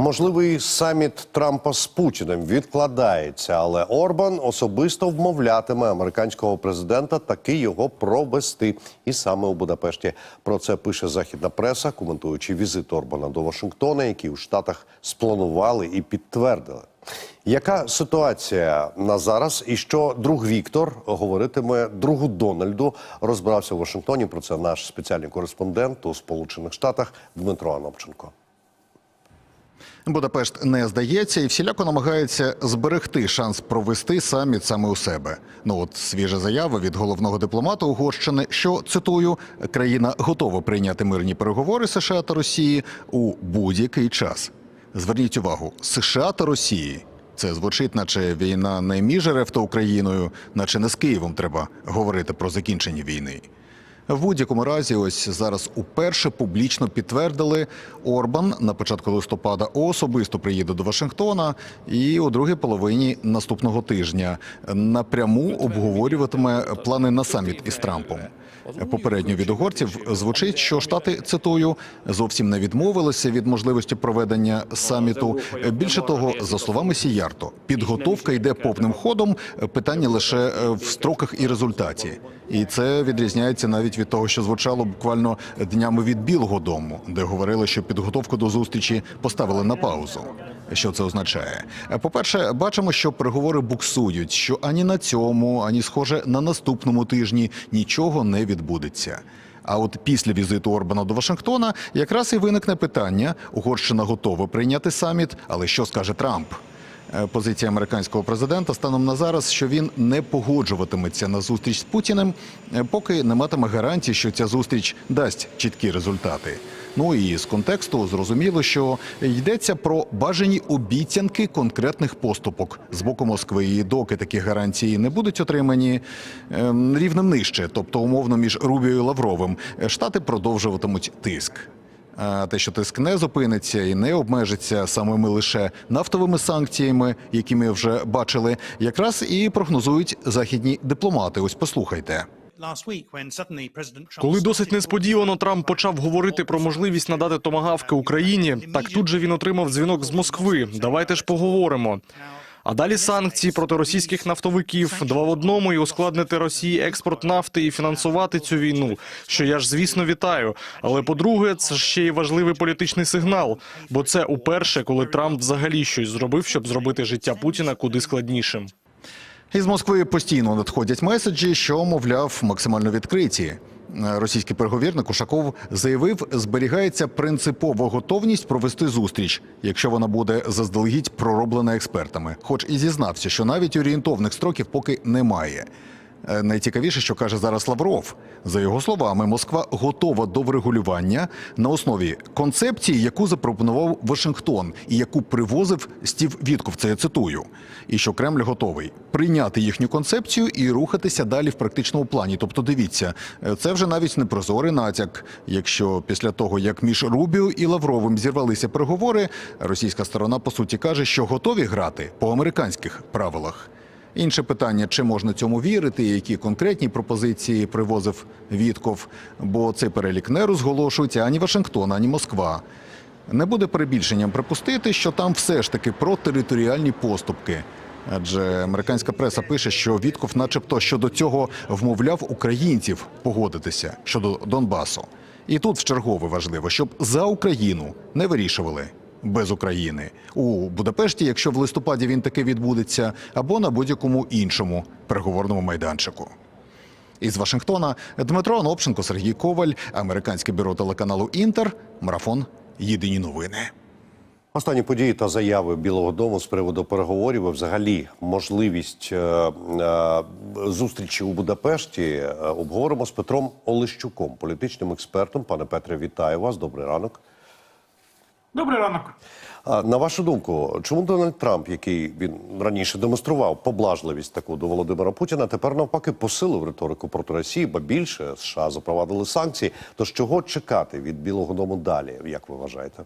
Можливий саміт Трампа з Путіним відкладається, але Орбан особисто вмовлятиме американського президента таки його провести. І саме у Будапешті про це пише західна преса, коментуючи візит Орбана до Вашингтона, який у Штатах спланували і підтвердили. Яка ситуація на зараз? І що друг Віктор говоритиме другу Дональду? Розбирався в Вашингтоні. Про це наш спеціальний кореспондент у Сполучених Штатах Дмитро Анопченко. Будапешт не здається і всіляко намагається зберегти шанс провести саміт саме у себе. Ну от свіжа заява від головного дипломата Угорщини, що цитую, країна готова прийняти мирні переговори США та Росії у будь-який час. Зверніть увагу, США та Росії. Це звучить, наче війна не між РФ та Україною, наче не з Києвом треба говорити про закінчення війни. В будь-якому разі, ось зараз уперше публічно підтвердили Орбан на початку листопада особисто приїде до Вашингтона і у другій половині наступного тижня напряму обговорюватиме плани на саміт із Трампом. Попередньо від угорців звучить, що штати цитую зовсім не відмовилися від можливості проведення саміту. Більше того, за словами Сіярто, підготовка йде повним ходом. Питання лише в строках і результаті. І це відрізняється навіть від того, що звучало буквально днями від Білого Дому, де говорили, що підготовку до зустрічі поставили на паузу. Що це означає? По-перше, бачимо, що переговори буксують, що ані на цьому, ані схоже на наступному тижні нічого не відбудеться. А от після візиту Орбана до Вашингтона якраз і виникне питання: Угорщина готова прийняти саміт, але що скаже Трамп? Е, Позиція американського президента станом на зараз, що він не погоджуватиметься на зустріч з Путіним, е, поки не матиме гарантії, що ця зустріч дасть чіткі результати. Ну і з контексту зрозуміло, що йдеться про бажані обіцянки конкретних поступок з боку Москви. І доки такі гарантії не будуть отримані ем, рівнем нижче, тобто умовно між Рубіо і Лавровим, е, штати продовжуватимуть тиск. А те, що тиск не зупиниться і не обмежиться самими лише нафтовими санкціями, які ми вже бачили, якраз і прогнозують західні дипломати. Ось послухайте. Коли досить несподівано Трамп почав говорити про можливість надати томагавки Україні, так тут же він отримав дзвінок з Москви. Давайте ж поговоримо. А далі санкції проти російських нафтовиків два в одному і ускладнити Росії експорт нафти і фінансувати цю війну. Що я ж звісно вітаю. Але по-друге, це ще й важливий політичний сигнал, бо це уперше, коли Трамп взагалі щось зробив, щоб зробити життя Путіна куди складнішим. Із Москви постійно надходять меседжі, що мовляв максимально відкриті. Російський переговірник Ушаков заявив, зберігається принципова готовність провести зустріч, якщо вона буде заздалегідь пророблена експертами. Хоч і зізнався, що навіть орієнтовних строків поки немає. Е, Найцікавіше, що каже зараз Лавров. За його словами, Москва готова до врегулювання на основі концепції, яку запропонував Вашингтон і яку привозив Стів Вітков. Це я цитую. І що Кремль готовий прийняти їхню концепцію і рухатися далі в практичному плані. Тобто, дивіться, е, це вже навіть не прозорий натяк. Якщо після того, як між Рубіо і Лавровим зірвалися переговори, російська сторона по суті каже, що готові грати по американських правилах. Інше питання, чи можна цьому вірити, які конкретні пропозиції привозив Вітков, бо цей перелік не розголошується ані Вашингтон, ані Москва. Не буде перебільшенням припустити, що там все ж таки про територіальні поступки. Адже американська преса пише, що Вітков, начебто, щодо цього вмовляв українців погодитися щодо Донбасу. І тут вчергове важливо, щоб за Україну не вирішували без України у Будапешті, якщо в листопаді він таки відбудеться, або на будь-якому іншому переговорному майданчику. Із Вашингтона Дмитро Анопченко, Сергій Коваль, американське бюро телеканалу Інтер, марафон Єдині новини. Останні події та заяви Білого Дому з приводу переговорів, і взагалі можливість е, е, зустрічі у Будапешті е, обговоримо з Петром Олещуком, політичним експертом. Пане Петре, вітаю вас. Добрий ранок. Добрий ранок. А, На вашу думку, чому Дональд Трамп, який він раніше демонстрував поблажливість таку до Володимира Путіна, тепер навпаки посилив риторику проти Росії, бо більше США запровадили санкції. Тож чого чекати від Білого Дому далі, як ви вважаєте?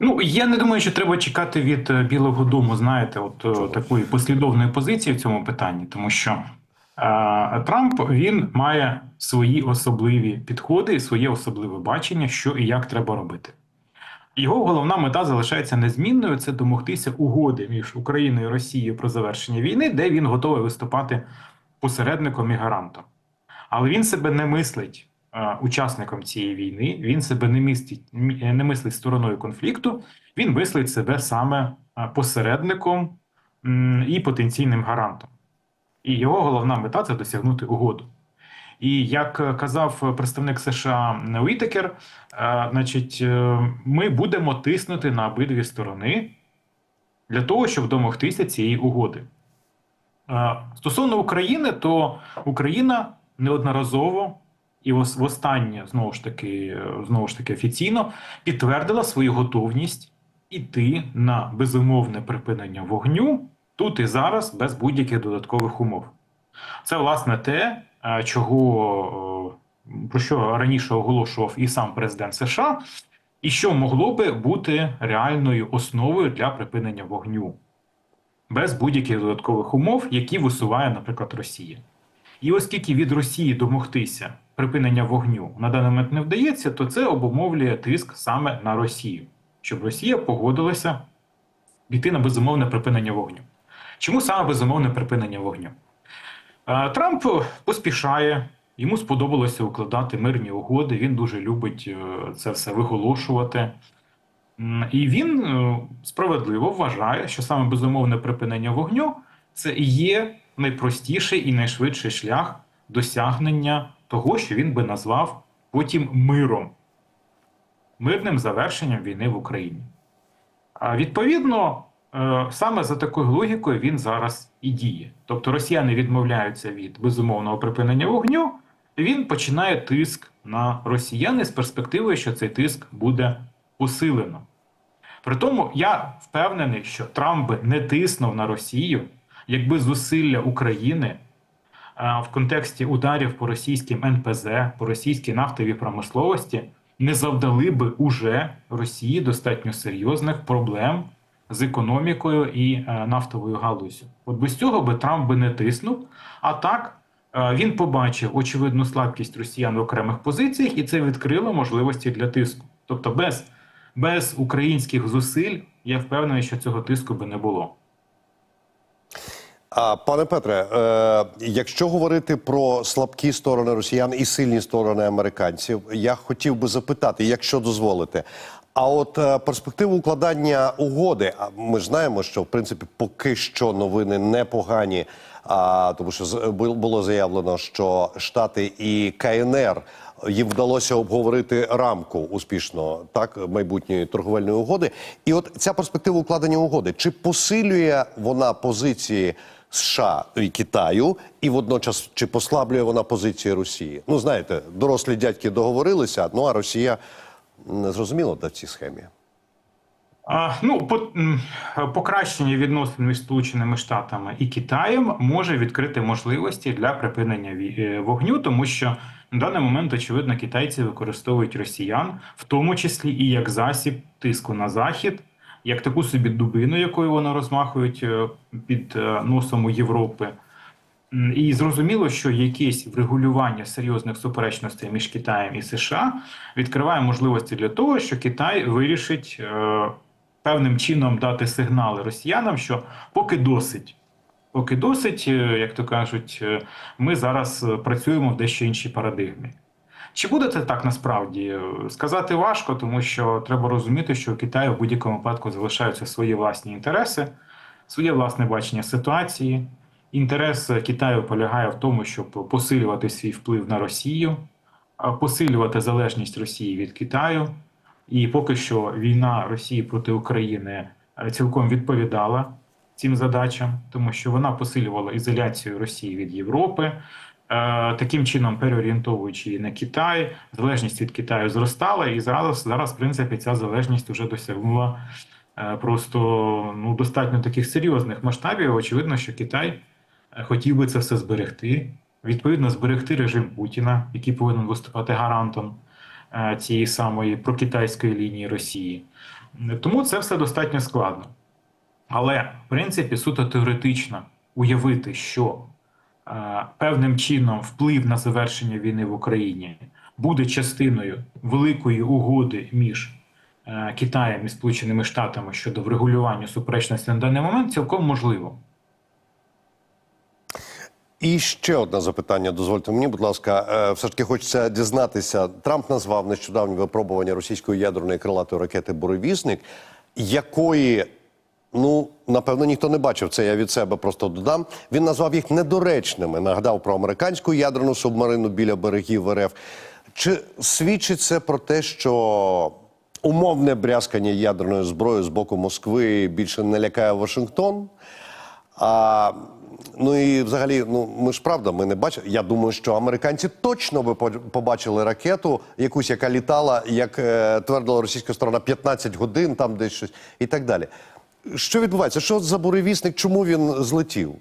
Ну я не думаю, що треба чекати від е, Білого Дому, знаєте, от е, такої послідовної позиції в цьому питанні, тому що е, Трамп він має свої особливі підходи, своє особливе бачення, що і як треба робити. Його головна мета залишається незмінною: це домогтися угоди між Україною і Росією про завершення війни, де він готовий виступати посередником і гарантом. Але він себе не мислить е, учасником цієї війни, він себе не містить, не мислить стороною конфлікту, він мислить себе саме е, посередником і потенційним гарантом. І його головна мета це досягнути угоду. І як е, казав представник США Уітекер, е, значить, е, ми будемо тиснути на обидві сторони для того, щоб домогтися цієї угоди. Е, Стосовно України, то Україна неодноразово і ос- востаннє знову ж таки, е, знову ж таки офіційно підтвердила свою готовність іти на безумовне припинення вогню тут і зараз без будь-яких додаткових умов. Це власне те, е, чого е, про що раніше оголошував і сам президент США, і що могло би бути реальною основою для припинення вогню без будь-яких додаткових умов, які висуває, наприклад, Росія. І оскільки від Росії домогтися припинення вогню на даний момент не вдається, то це обумовлює тиск саме на Росію, щоб Росія погодилася піти на безумовне припинення вогню. Чому саме безумовне припинення вогню? Е, Трамп поспішає, йому сподобалося укладати мирні угоди. Він дуже любить е, це все виголошувати. І він е, справедливо вважає, що саме безумовне припинення вогню це є найпростіший і найшвидший шлях досягнення того, що він би назвав потім миром, мирним завершенням війни в Україні. А відповідно, саме за такою логікою він зараз і діє. Тобто росіяни відмовляються від безумовного припинення вогню, він починає тиск на росіян з перспективою, що цей тиск буде посилено. При тому я впевнений, що Трамп би не тиснув на Росію, якби зусилля України е, в контексті ударів по російським НПЗ, по російській нафтовій промисловості не завдали би уже Росії достатньо серйозних проблем з економікою і е, нафтовою галузю. От без цього би Трамп би не тиснув. А так е, він побачив очевидну слабкість росіян в окремих позиціях, і це відкрило можливості для тиску. Тобто, без, без українських зусиль я впевнений, що цього тиску би не було. Пане Петре, е, якщо говорити про слабкі сторони росіян і сильні сторони американців, я хотів би запитати, якщо дозволите. А от е, перспективу укладання угоди, а ми ж знаємо, що в принципі поки що новини непогані, а тому що було заявлено, що Штати і КНР їм вдалося обговорити рамку успішно так майбутньої торговельної угоди. І от ця перспектива укладення угоди чи посилює вона позиції США і Китаю, і водночас чи послаблює вона позиції Росії? Ну знаєте, дорослі дядьки договорилися, ну а Росія зрозуміло в цій схемі. Ну, по, покращення відносин між Сполученими Штатами і Китаєм може відкрити можливості для припинення е, вогню, тому що на даний момент, очевидно, китайці використовують росіян, в тому числі і як засіб тиску на захід, як таку собі дубину, якою вони розмахують е, під е, носом у Європи. І зрозуміло, що якесь врегулювання серйозних суперечностей між Китаєм і США відкриває можливості для того, що Китай вирішить е, певним чином дати сигнали росіянам, що поки досить. Поки досить, е, як то кажуть, е, ми зараз е, працюємо в дещо іншій парадигмі. Чи буде це так насправді? Сказати важко, тому що треба розуміти, що у Китаю в будь-якому випадку залишаються свої власні інтереси, своє власне бачення ситуації. Інтерес Китаю полягає в тому, щоб посилювати свій вплив на Росію, посилювати залежність Росії від Китаю. І поки що війна Росії проти України е, цілком відповідала цим задачам, тому що вона посилювала ізоляцію Росії від Європи, е, таким чином переорієнтовуючи її на Китай, залежність від Китаю зростала, і зараз, зараз в принципі, ця залежність вже досягнула е, просто ну, достатньо таких серйозних масштабів. Очевидно, що Китай хотів би це все зберегти. Відповідно, зберегти режим Путіна, який повинен виступати гарантом е, цієї самої прокитайської лінії Росії. Тому це все достатньо складно. Але, в принципі, суто теоретично уявити, що е, певним чином вплив на завершення війни в Україні буде частиною великої угоди між е, Китаєм і Сполученими Штатами щодо врегулювання суперечності на даний момент цілком можливо. І ще одне запитання. Дозвольте мені, будь ласка, Е, все ж таки хочеться дізнатися. Трамп назвав нещодавні випробування російської ядерної крилатої ракети Буревісник, якої. Ну, напевно, ніхто не бачив це. Я від себе просто додам. Він назвав їх недоречними. Нагадав про американську ядерну субмарину біля берегів РФ. Чи свідчить це про те, що умовне брязкання ядерною зброєю з боку Москви більше не лякає Вашингтон? А, ну і взагалі, ну ми ж правда, ми не бачили. Я думаю, що американці точно би побачили ракету, якусь, яка літала, як е, твердила російська сторона, 15 годин, там десь щось і так далі. Що відбувається? Що за буревісник? Чому він злетів?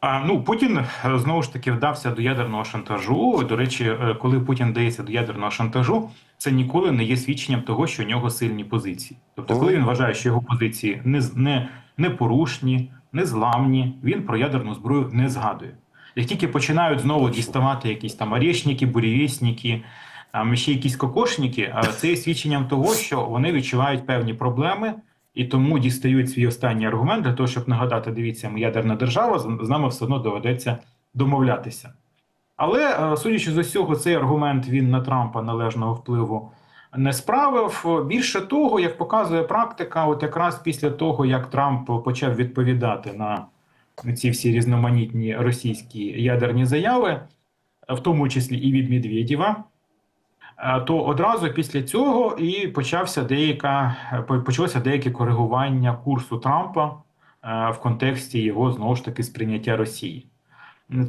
А, ну, Путін е, знову ж таки вдався до ядерного шантажу. До речі, е, коли Путін вдається до ядерного шантажу, це ніколи не є свідченням того, що у нього сильні позиції. Тобто, коли він вважає, що його позиції не, з- не, непорушні, незламні, він про ядерну зброю не згадує. Як тільки починають знову діставати якісь там орешники, бурєвєсники, там ще якісь кокошники, це є свідченням того, що вони відчувають певні проблеми. І тому дістають свій останній аргумент для того, щоб нагадати: дивіться, ми ядерна держава, з з нами все одно доведеться домовлятися. Але е, судячи з усього, цей аргумент він на Трампа належного впливу не справив. Більше того, як показує практика, от якраз після того, як Трамп почав відповідати на ці всі різноманітні російські ядерні заяви, в тому числі і від Медведєва, Е, то одразу після цього і почався деяка почалося деяке коригування курсу Трампа е, в контексті його знову ж таки сприйняття Росії.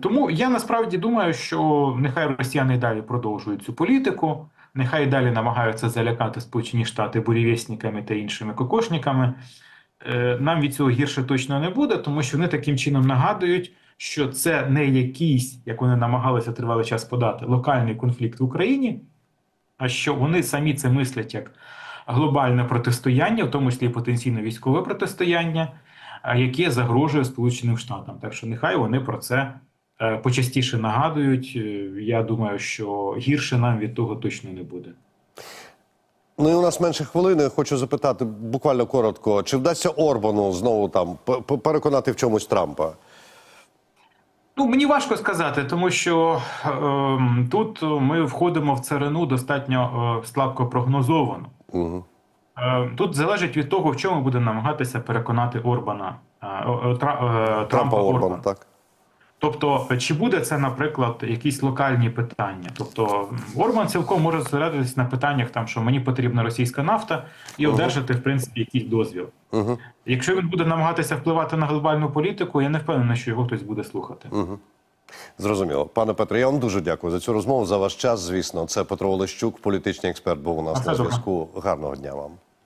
Тому я насправді думаю, що нехай росіяни далі продовжують цю політику, нехай далі намагаються залякати Сполучені Штати бурєвєсниками та іншими кокошниками. Е, Нам від цього гірше точно не буде, тому що вони таким чином нагадують, що це не якийсь, як вони намагалися тривалий час подати, локальний конфлікт в Україні, а що вони самі це мислять як глобальне протистояння, в тому числі потенційно військове протистояння, яке загрожує Сполученим Штатам. Так що нехай вони про це почастіше нагадують. Е, Я думаю, що гірше нам від того точно не буде. Ну і у нас менше хвилини. Хочу запитати буквально коротко: чи вдасться Орбану знову там переконати в чомусь Трампа? Ну, мені важко сказати, тому що е, тут ми входимо в царину достатньо е, слабко прогнозовано. Угу. Е, Тут залежить від того, в чому буде намагатися переконати Орбана е, е, е, Трампа, Трампа Орбан, Орбан. так. Тобто, чи буде це, наприклад, якісь локальні питання? Тобто, Орбан цілком може зосередитися на питаннях, там що мені потрібна російська нафта, і Ага. одержати в принципі якийсь дозвіл. Угу. Якщо він буде намагатися впливати на глобальну політику, я не впевнений, що його хтось буде слухати. Угу. Зрозуміло. Пане Петре, я вам дуже дякую за цю розмову, за ваш час, звісно. Це Петро Олещук, політичний експерт, був у нас на зв'язку. Гарного дня вам.